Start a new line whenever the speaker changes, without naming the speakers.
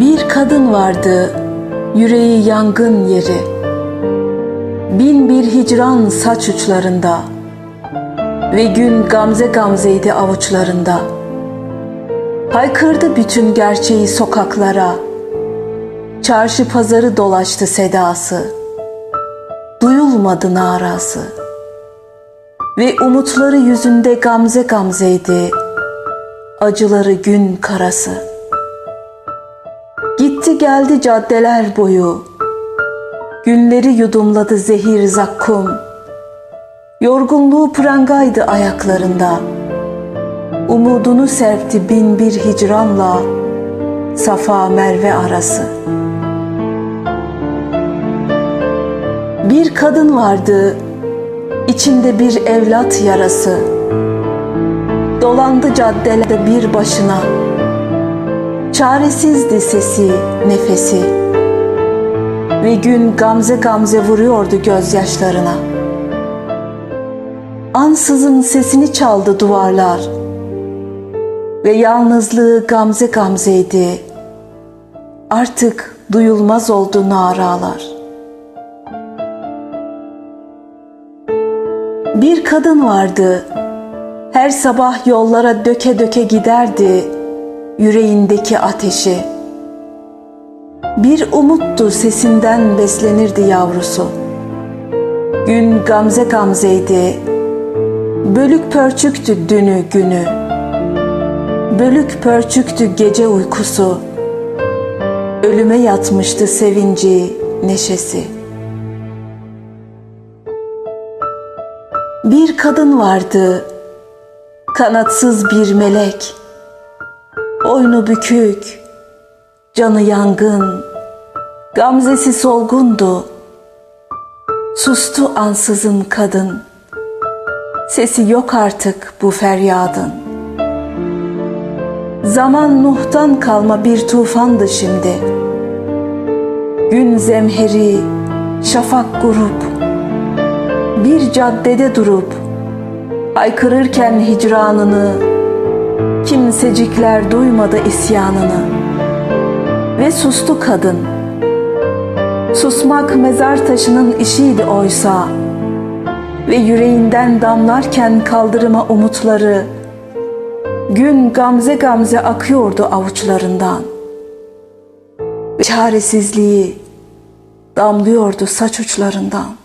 Bir kadın vardı, yüreği yangın yeri. Bin bir hicran saç uçlarında ve gün gamze gamzeydi avuçlarında. Haykırdı bütün gerçeği sokaklara. Çarşı pazarı dolaştı sedası. Duyulmadı narası. Ve umutları yüzünde gamze gamzeydi. Acıları gün karası. Gitti geldi caddeler boyu. Günleri yudumladı zehir zakkum. Yorgunluğu prangaydı ayaklarında. Umudunu serpti bin bir hicranla Safa Merve arası. Bir kadın vardı, içinde bir evlat yarası. Dolandı caddelerde bir başına. Çaresizdi sesi, nefesi. Ve gün gamze gamze vuruyordu gözyaşlarına. Ansızın sesini çaldı duvarlar. Ve yalnızlığı gamze gamzeydi. Artık duyulmaz oldu naralar. Bir kadın vardı. Her sabah yollara döke döke giderdi yüreğindeki ateşi. Bir umuttu sesinden beslenirdi yavrusu. Gün gamze gamzeydi. Bölük pörçüktü dünü günü. Bölük pörçüktü gece uykusu. Ölüme yatmıştı sevinci, neşesi. Bir kadın vardı, kanatsız bir melek. Boynu bükük, canı yangın, gamzesi solgundu. Sustu ansızın kadın, sesi yok artık bu feryadın. Zaman Nuh'tan kalma bir tufandı şimdi. Gün zemheri, şafak grup, bir caddede durup, haykırırken hicranını, kimsecikler duymadı isyanını. Ve sustu kadın. Susmak mezar taşının işiydi oysa. Ve yüreğinden damlarken kaldırıma umutları, gün gamze gamze akıyordu avuçlarından. Çaresizliği damlıyordu saç uçlarından.